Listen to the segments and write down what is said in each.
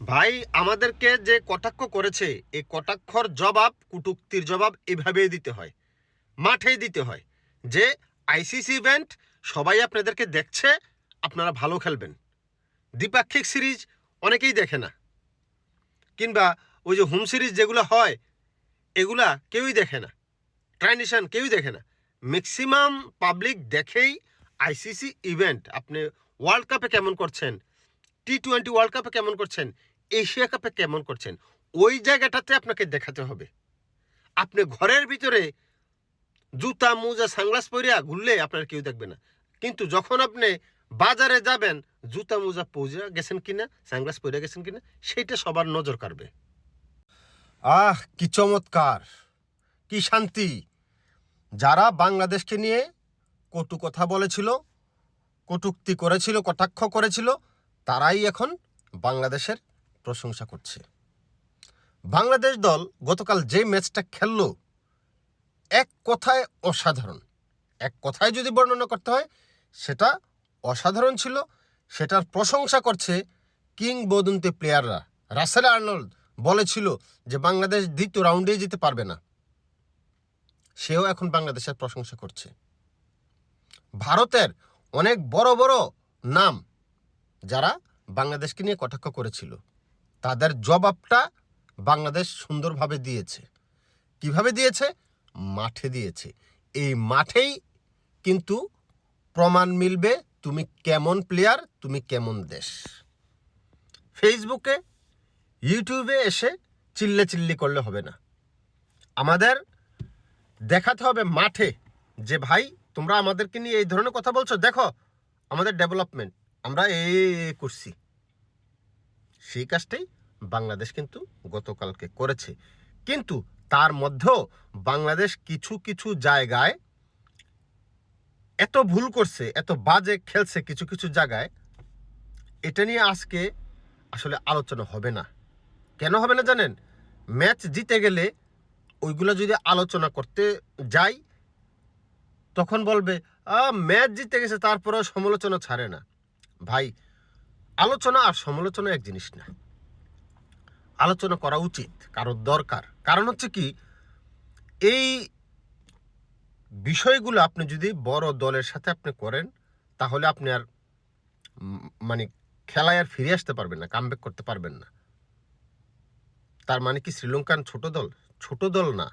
ভাই, আমাদেরকে যে কটাক্ষ করেছে, এই কটাক্ষর জবাব, কুটুক্তির জবাব এভাবেই দিতে হয়। মাঠেই দিতে হয় যে আইসিসি ইভেন্ট সবাই আপনাদেরকে দেখছে, আপনারা ভালো খেলবেন। দ্বিপাক্ষিক সিরিজ অনেকেই দেখে না। কিংবা ওই যে হোম সিরিজ যেগুলো হয়, এগুলা কেউই দেখে না। ট্রানজিশন কেউই দেখে না। ম্যাক্সিমাম পাবলিক দেখেই আইসিসি ইভেন্ট আপনি ওয়ার্ল্ড কাপে কেমন করছেন টি টোয়েন্টি ওয়ার্ল্ড কাপে কেমন করছেন? এশিয়া কাপে কেমন করছেন? ওই জায়গাটাতে আপনাকে দেখাতে হবে। আপনি ঘরের ভিতরে জুতা, মোজা সানগ্লাস পরিয়া ঘুরলে আপনার কেউ দেখবে না। কিন্তু যখন আপনি বাজারে যাবেন, জুতা, মোজা পৌঁজা গেছেন কিনা সানগ্লাস পরে গেছেন কিনা, সেইটা সবার নজর কাড়বে। আহ, কি চমৎকার, কি শান্তি। যারা বাংলাদেশকে নিয়ে কটু কথা বলেছিল, কটুক্তি করেছিল, কটাক্ষ করেছিল তারাই এখন বাংলাদেশের প্রশংসা করছে। বাংলাদেশ দল গতকাল যে ম্যাচটা খেলল, এক কথায় অসাধারণ। এক কথায় যদি বর্ণনা করতে হয়, সেটা অসাধারণ ছিল। সেটার প্রশংসা করছে কিংবদন্তি প্লেয়াররা। রাসেল আর্নল্ড বলেছিল যে, বাংলাদেশ দ্বিতীয় রাউন্ডে যেতে পারবে না। সেও এখন বাংলাদেশের প্রশংসা করছে। ভারতের অনেক বড় বড় নাম যারা বাংলাদেশকে নিয়ে কটাক্ষ করেছিল, তাদের জবাবটা বাংলাদেশ সুন্দরভাবে দিয়েছে। কীভাবে দিয়েছে? মাঠে দিয়েছে। এই মাঠেই কিন্তু প্রমাণ মিলবে তুমি কেমন প্লেয়ার তুমি কেমন দেশ। ফেসবুকে ইউটিউবে এসে চিল্লে চিল্লি করলে হবে না। আমাদের দেখাতে হবে মাঠে যে, ভাই, তোমরা আমাদেরকে নিয়ে এই ধরনের কথা বলছো। দেখো, আমাদের ডেভেলপমেন্ট আমরা এই করছি। সেই কাজটাই বাংলাদেশ কিন্তু গতকালকে করেছে। কিন্তু তার মধ্যেও বাংলাদেশ কিছু কিছু জায়গায় এত ভুল করছে, এত বাজে খেলছে কিছু কিছু জায়গায়, এটা নিয়ে আজকে আসলে আলোচনা হবে না। কেন হবে না জানেন? ম্যাচ জিতে গেলে ওইগুলো যদি আলোচনা করতে যাই, তখন বলবে ম্যাচ জিতে গেছে, তারপরেও সমালোচনা ছাড়ে না। ভাই, আলোচনা আর সমালোচনা এক জিনিস না। আলোচনা করা উচিত, কারোর দরকার। কারণ হচ্ছে কি, এই বিষয়গুলো আপনি যদি বড় দলের সাথে আপনি করেন, তাহলে আপনি আর মানে খেলায় আর ফিরে আসতে পারবেন না কামব্যাক করতে পারবেন না। তার মানে কি, শ্রীলঙ্কান ছোট দল? ছোট দল না।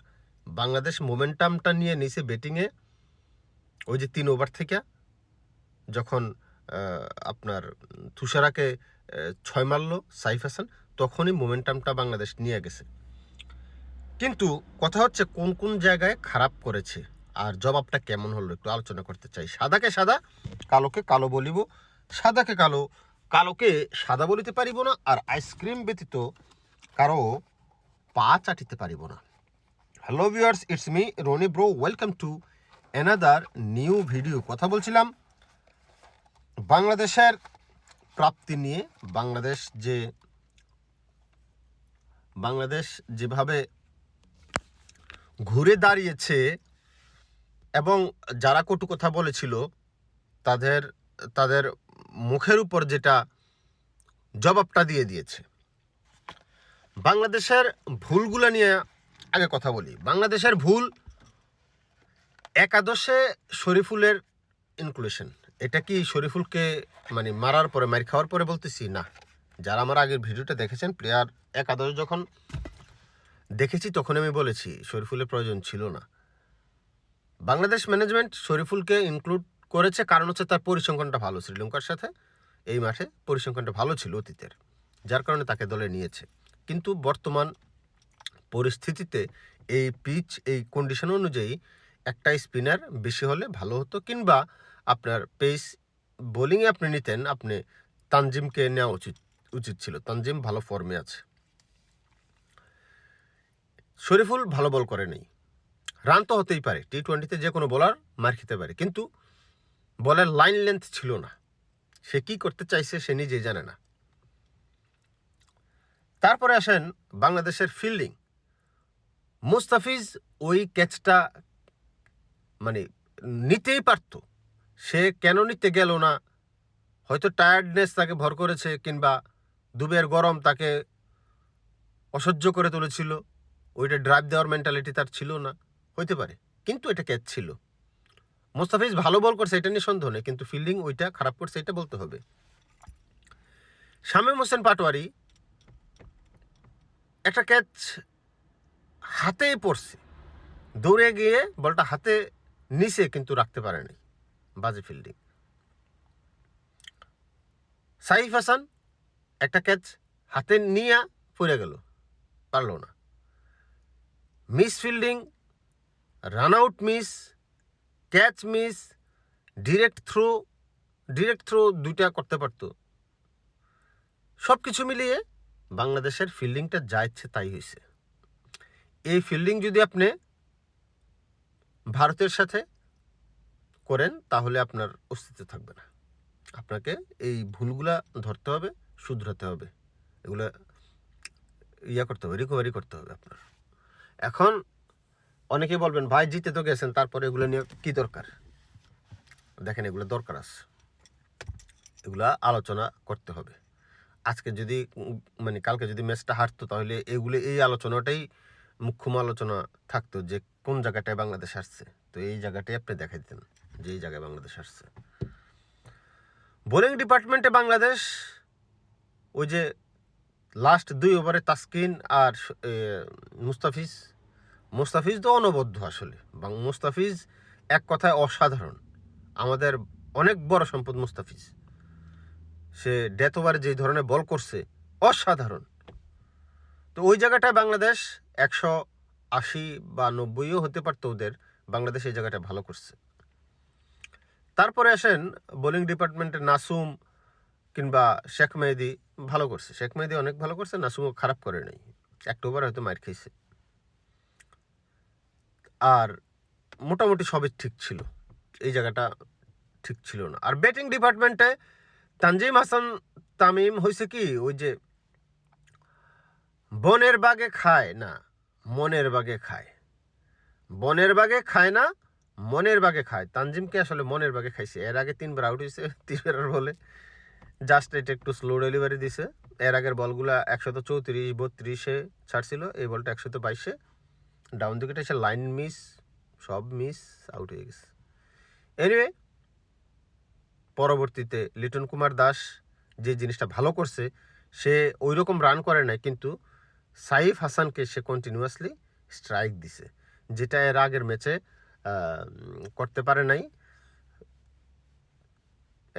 বাংলাদেশ মোমেন্টামটা নিয়ে নিচে ব্যাটিংয়ে ওই যে তিন ওভার থেকে, যখন আপনার তুষারাকে ছয় মারলো সাইফ হাসান, তখনই মোমেন্টামটা বাংলাদেশ নিয়ে গেছে। কিন্তু কথা হচ্ছে কোন কোন জায়গায় খারাপ করেছে আর জবাবটা কেমন হলো একটু আলোচনা করতে চাই। সাদাকে সাদা, কালোকে কালো বলিব। সাদাকে কালো, কালোকে সাদা বলিতে পারিব না আর আইসক্রিম ব্যতীত কারও পা চাটিতে পারিব না। Hello viewers, it's me Roni bro, welcome to another new video. কথা বলছিলাম বাংলাদেশের প্রাপ্তি নিয়ে বাংলাদেশ যে বাংলাদেশ যেভাবে ঘুরে দাঁড়িয়েছে এবং যারা কটু কথা বলেছিল, তাদের তাদের মুখের উপর যেটা জবাবটা দিয়ে দিয়েছে। বাংলাদেশের ভুলগুলো নিয়ে আগে কথা বলি। বাংলাদেশের ভুল একাদশে শরীফুলের ইনক্লুশন এটা কি শরীফুলকে মানে মারার পরে, মার খাওয়ার পরে বলতেছি? না। যারা আমার আগের ভিডিওটা দেখেছেন, প্লেয়ার একাদশ যখন দেখেছি, তখন আমি বলেছি, শরীফুলের প্রয়োজন ছিল না। বাংলাদেশ ম্যানেজমেন্ট শরীফুলকে ইনক্লুড করেছে, কারণ হচ্ছে তার পরিসংখ্যানটা ভালো শ্রীলঙ্কার সাথে। এই মাঠে পরিসংখ্যানটা ভালো ছিল অতীতের, যার কারণে তাকে দলে নিয়েছে। কিন্তু বর্তমান পরিস্থিতিতে এই পিচ এই কন্ডিশন অনুযায়ী একটা স্পিনার বেশি হলে ভালো হতো, কিংবা আপনার পেস বোলিংয়ে আপনি নিতেন, আপনি তানজিমকে নেওয়া উচিত উচিত ছিল। তানজিম ভালো ফর্মে আছে। শরীফুল ভালো বল করে নেই। রান তো হতেই পারে টি টোয়েন্টিতে যে কোনো বোলার মার খেতে পারে, কিন্তু বলের লাইন লেন্থ ছিল না। সে কি করতে চাইছে সে নিজেই জানে না। তারপরে আসেন বাংলাদেশের ফিল্ডিং মুস্তাফিজ ওই ক্যাচটা মানে নিতেই পারতো। সে কেন নিতে গেল না? হয়তো টায়ার্ডনেস তাকে ভর করেছে কিংবা দুবের গরম তাকে অসহ্য করে তুলেছিল। ওইটা ড্রাইভ দেওয়ার মেন্টালিটি তার ছিল না। হইতে পারে, কিন্তু এটা ক্যাচ ছিল। মোস্তাফিজ ভালো বল করছে, এটা নিয়ে সন্দেহ নেই, কিন্তু ফিল্ডিং ওইটা খারাপ করছে, এটা বলতে হবে। শামীম হোসেন পাটোয়ারি একটা ক্যাচ হাতেই পড়ছে। দৌড়ে গিয়ে বলটা হাতে নিচে কিন্তু রাখতে পারেনি। বাজে ফিল্ডিং সাইফ হাসান একটা ক্যাচ হাতে নিয়ে পড়ে গেল, পারল না। Miss fielding run out miss catch miss direct throw direct throw দুইটা করতে পারতো। সব কিছু মিলিয়ে বাংলাদেশের ফিল্ডিংটা যা ইচ্ছে তাই হয়েছে এই ফিল্ডিং যদি আপনি ভারতের সাথে করেন, তাহলে আপনার অস্তিত্ব থাকবে না। আপনাকে এই ভুলগুলা ধরতে হবে, শুধরাতে হবে। এগুলো ইয়া করতে হবে রিকভারি করতে হবে আপনার। এখন অনেকেই বলবেন, ভাই, জিতে তো গেছেন, তারপরে এগুলো নিয়ে কি দরকার? দেখেন, এগুলো দরকার আছে। এগুলা আলোচনা করতে হবে। আজকে যদি মানে কালকে যদি ম্যাচটা হারতো, তাহলে এগুলো, এই আলোচনাটাই মুখ্যম আলোচনা থাকতো যে কোন জায়গাটায় বাংলাদেশ আসছে তো এই জায়গাটাই আপনি দেখাই দিতেন যে এই জায়গায় বাংলাদেশ আসছে। বোলিং ডিপার্টমেন্টে বাংলাদেশ, ওই যে লাস্ট দুই ওভারে তাসকিন আর মুস্তাফিজ। মুস্তাফিজ তো অনবদ্য আসলে। মুস্তাফিজ এক কথায় অসাধারণ। আমাদের অনেক বড় সম্পদ মুস্তাফিজ। সে ডেথ ওভারে যে ধরনের বল করছে, অসাধারণ। তো ওই জায়গাটায় বাংলাদেশ একশো আশি বা নব্বইও হতে পারতো ওদের। বাংলাদেশ এই জায়গাটা ভালো করছে। তারপরে আসেন বোলিং ডিপার্টমেন্টের নাসুম কিংবা শেখ মেহেদি ভালো করছে। শেখ মেহেদি অনেক ভালো করছে, নাসুমও খারাপ করে নাই। একটা ওভার হয়তো মার খেয়েছে। আর মোটামুটি সবই ঠিক ছিল। এই জায়গাটা ঠিক ছিল না। আর ব্যাটিং ডিপার্টমেন্টে তানজিম হাসান তামিম হয়েছে কি? ওই যে বনের বাগে খায় না, মনের বাগে খায়। বনের বাগে খায় না মনের বাগে খায়। তানজিমকে আসলে মনের বাগে খাইছে। এর আগে তিনবার আউট হয়েছে তিনবার বলে। জাস্ট এটা একটু স্লো ডেলিভারি দিছে। এর আগের বলগুলা একশত চৌত্রিশ, বত্রিশে ছাড়ছিল, এই বলটা একশত বাইশে। ডাউন দিকেটা এসে লাইন মিস সব মিস আউট হয়ে গেছে। এনিওয়ে পরবর্তীতে লিটন কুমার দাস যে জিনিসটা ভালো করছে, সে ওই রকম রান করে নাই, কিন্তু সাইফ হাসানকে সে কন্টিনিউয়াসলি স্ট্রাইক দিছে। যেটা এর আগের ম্যাচে করতে পারে নাই।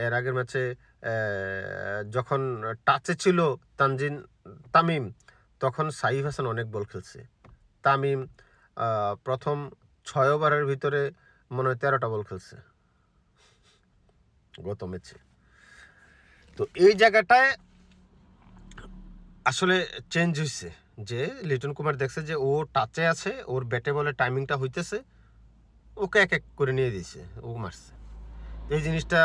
এর আগের ম্যাচে যখন টাচে ছিল তানজিন, তামিম, তখন সাইফ হাসান অনেক বল খেলছে। তামিম প্রথম ছয় ওভারের ভিতরে মনে হয় তেরোটা বল খেলছে গত ম্যাচে। তো এই জায়গাটায় আসলে চেঞ্জ হয়েছে যে লিটন কুমার দেখছে যে ও টাচে আছে, ওর ব্যাটে বলে টাইমিংটা হইতেছে। ওকে এক এক করে নিয়ে দিয়েছে, ও মারছে। এই জিনিসটা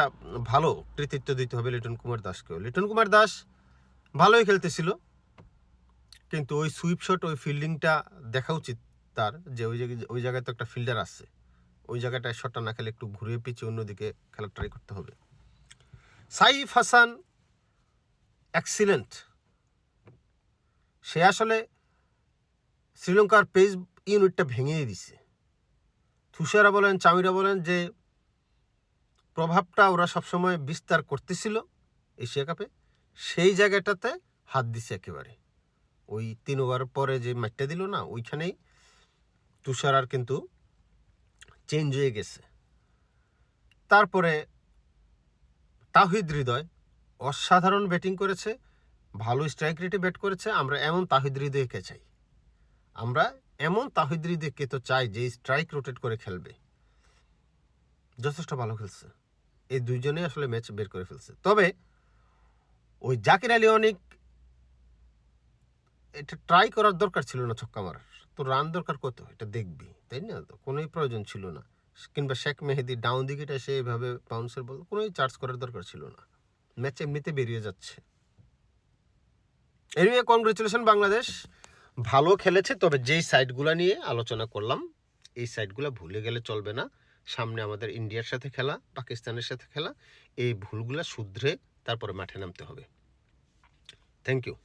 ভালো কৃতিত্ব দিতে হবে লিটন কুমার দাসকেও। লিটন কুমার দাস ভালোই খেলতেছিল, কিন্তু ওই সুইপ শট ওই ফিল্ডিংটা দেখা উচিত তার যে ওই ওই জায়গায় তো একটা ফিল্ডার আছে। ওই জায়গাটায় শটটা না খেলে একটু ঘুরে পিছিয়ে অন্যদিকে খেলা ট্রাই করতে হবে। সাইফ হাসান অ্যাক্সিলেন্ট সে আসলে শ্রীলঙ্কার পেস ইউনিটটা ভেঙে দিছে। তুষারা বলেন, চামিরা বলেন যে প্রভাবটা ওরা সবসময় বিস্তার করতেছিল এশিয়া কাপে, সেই জায়গাটাতে হাত দিছে একেবারে। ওই তিন ওভার পরে যে ম্যাচটা দিল না, ওইখানেই তুষার আর কিন্তু চেঞ্জ হয়ে গেছে। তারপরে তাহিদ হৃদয় অসাধারণ ব্যাটিং করেছে, ভালো স্ট্রাইক রেটে ব্যাট করেছে, আমরা এমন তাহিদ হৃদয়কে চাই। আমরা এমন তাহিদ হৃদয়কে তো চাই যে স্ট্রাইক রোটেট করে খেলবে। যথেষ্ট ভালো খেলছে। এই দুইজনেই আসলে ম্যাচ বের করে ফেলছে। তবে ওই জাকির আলী অনেক এটা ট্রাই করার দরকার ছিল না ছক্কা মারার। তো রান দরকার কত? এটা দেখবি, তাই না? তো কোনোই প্রয়োজন ছিল না। কিংবা শেখ মেহেদি ডাউন দিকেটা সে এভাবে বাউন্সের বল, কোনোই চার্জ করার দরকার ছিল না। ম্যাচ এমনিতে বেরিয়ে যাচ্ছে। Anyway congratulation Bangladesh. ভালো খেলেছে, তবে যেই সাইডগুলো নিয়ে আলোচনা করলাম, এই সাইডগুলো ভুলে গেলে চলবে না। সামনে আমাদের ইন্ডিয়ার সাথে খেলা, পাকিস্তানের সাথে খেলা, এই ভুলগুলো শুধরে তারপরে মাঠে নামতে হবে। Thank you